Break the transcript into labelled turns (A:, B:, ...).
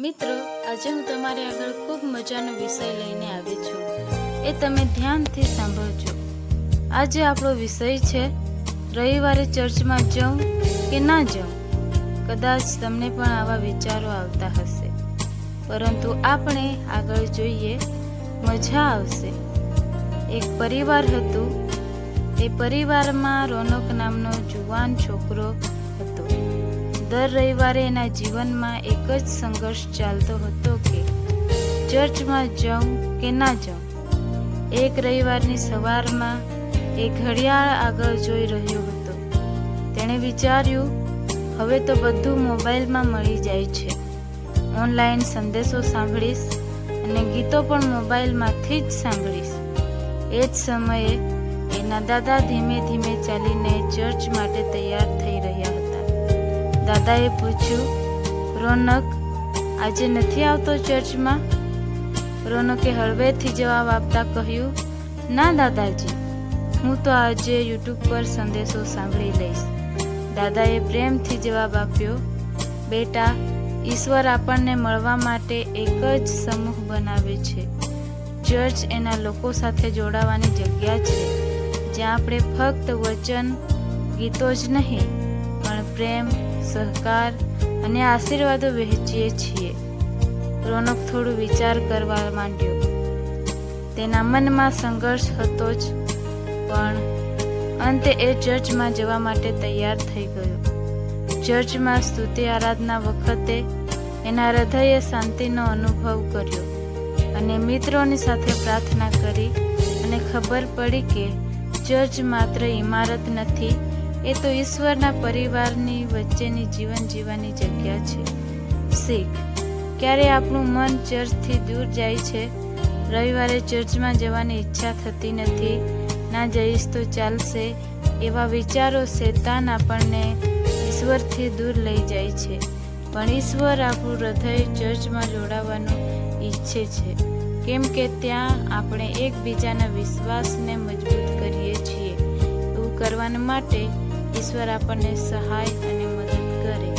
A: મિત્રો, આજે હું તમારી આગળ ખૂબ મજાનો વિષય લઈને આવી છું. એ તમે ધ્યાનથી સાંભળજો. આજે આપણો વિષય છે, રવિવારે ચર્ચમાં જાઉં કે ના જાઉં? કદાચ તમને પણ આવા વિચારો આવતા હશે. પરંતુ આપણે આગળ જોઈએ, મજા આવશે. એક પરિવાર હતું. એ પરિવારમાં રોનક નામનો જુવાન છોકરો દર રવિવારે એના જીવનમાં એક જ સંઘર્ષ ચાલતો હતો કે ચર્ચમાં જાઉં કે ના જાઉં. એક રવિવારની સવારમાં એ ઘડિયાળ આગળ જોઈ રહ્યો હતો. તેણે વિચાર્યું, હવે તો બધું મોબાઈલમાં મળી જાય છે. ઓનલાઈન સંદેશો સાંભળીશ અને ગીતો પણ મોબાઈલમાંથી જ સાંભળીશ. એ જ સમયે એના દાદા ધીમે ધીમે ચાલીને ચર્ચ માટે તૈયાર થઈ રહ્યા દાદાએ પૂછ્યું, રોનક, આજે નથી આવતો ચર્ચમાં? રોનકે હળવેથી જવાબ આપતા કહ્યું, ના દાદાજી, હું તો આજે યુટ્યુબ પર સંદેશો સાંભળી લઈશ. દાદાએ પ્રેમથી જવાબ આપ્યો, બેટા, ઈશ્વર આપણને મળવા માટે એક જ સમૂહ બનાવે છે. ચર્ચ એના લોકો સાથે જોડાવાની જગ્યા છે, જ્યાં આપણે ફક્ત વચન, ગીતો જ નહીં, પણ પ્રેમ સહકાર અને આશીર્વાદો વહેંચીએ છીએ. રોનક થોડું વિચાર કરવા માંડ્યો. તેના મનમાં સંઘર્ષ હતો જ, પણ અંતે એ ચર્ચમાં જવા માટે તૈયાર થઈ ગયો. ચર્ચમાં સ્તુતિ આરાધના વખતે એના હૃદયે શાંતિનો અનુભવ કર્યો અને મિત્રોની સાથે પ્રાર્થના કરી અને ખબર પડી કે ચર્ચ માત્ર ઇમારત નથી એ તો ઈશ્વરના પરિવારની વચ્ચેની જીવન જીવવાની જગ્યા છે. શીખ. ક્યારે આપણું મન ચર્ચથી દૂર જાય છે? રવિવારે ચર્ચમાં જવાની ઈચ્છા થતી નથી. ના જઈશ તો ચાલશે. એવા વિચારો શેતાન આપણને ઈશ્વરથી દૂર લઈ જાય છે. પણ ઈશ્વર આપણું હૃદય ચર્ચમાં જોડાવાનું ઈચ્છે છે. કેમ કે ત્યાં આપણે એકબીજાના વિશ્વાસને મજબૂત કરીએ છીએ. એવું કરવા માટે ઈશ્વર આપણને સહાય અને મદદ કરે.